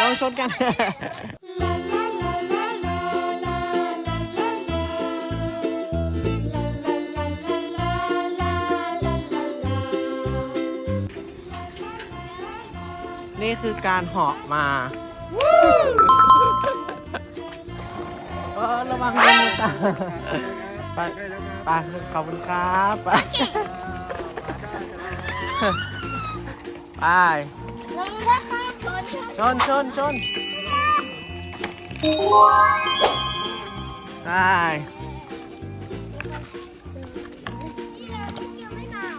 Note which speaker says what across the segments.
Speaker 1: ลองชนกัน นี่คือการเหาะมาเออระวังมือตาไปไปขอบคุณครับไป ไป
Speaker 2: ชนชน
Speaker 1: ชนไป
Speaker 2: ยังไม่เหรอ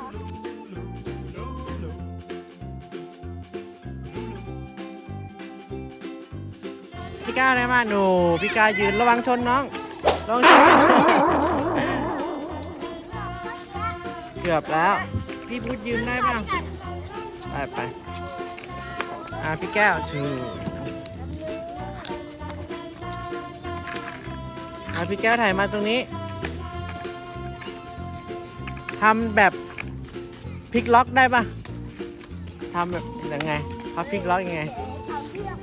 Speaker 1: พี่ก้าวได้มาหนูพี่ก้าวยืนระวังชนน้องระวังชนกันเกือบแล้ว พี่พุทธยืนได้ป่ะไปไป อะพี่แก้วชูอะพี่แก้วถ่ายมาตรงนี้ทำแบบพลิกล็อกได้ป่ะทำแบบยังไงเขาพลิกล็อกยังไง
Speaker 2: เอาเชือก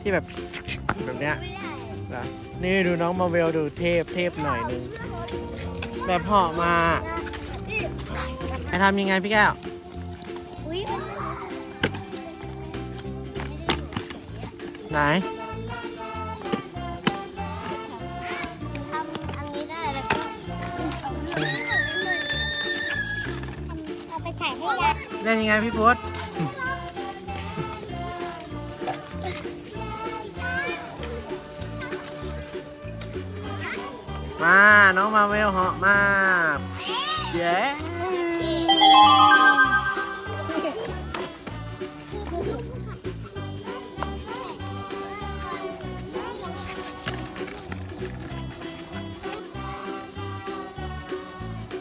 Speaker 1: ที่แบบแบบเนี้ย
Speaker 2: ไม่ได้
Speaker 1: นะนี่ดูน้องมาเวลดูเทพเทพหน่อยนึง แบบเหาะมาให้ทำยังไงพี่แก้ว ไหน
Speaker 2: ทำอันนี้ได้แล้วก็เอาไปใส่ให้ยาย
Speaker 1: เล่นยังไงพี่พุทธมา น้องมาเวลเหาะมา เย้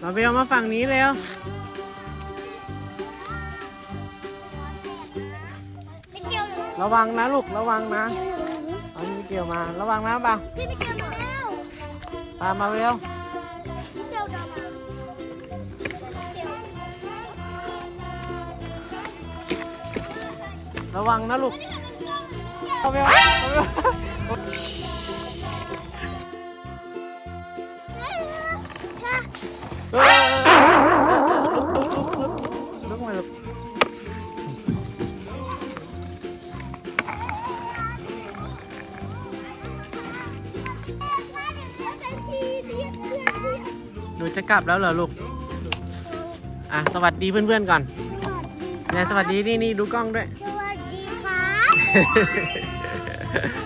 Speaker 1: มาเวลมาฝั่งนี้เร็ว
Speaker 2: ไม่เกี่ยวหนู
Speaker 1: ระวังนะลูกระวังนะ
Speaker 2: เกี่ยวหนู
Speaker 1: เอาไม่เกี่ยวมา ระวังนะเปล่า
Speaker 2: พี่ไม่เกี่ยวหนูแล้ว
Speaker 1: ตามมาเร็ว
Speaker 2: เกี่ยวเดี๋ยวมาเกี่ยว
Speaker 1: ระวังนะลูก
Speaker 2: อันนี้มันต้องมันเกี่ยว
Speaker 1: เอาเร็วเอาเร็วเอ หนูจะกลับแล้วเหรอลูก อะ สวัสดีเพื่อนๆก่อนเนี่ยสวัสดีนี่นี่ดูกล้องด้วย
Speaker 2: สวัสดีครับ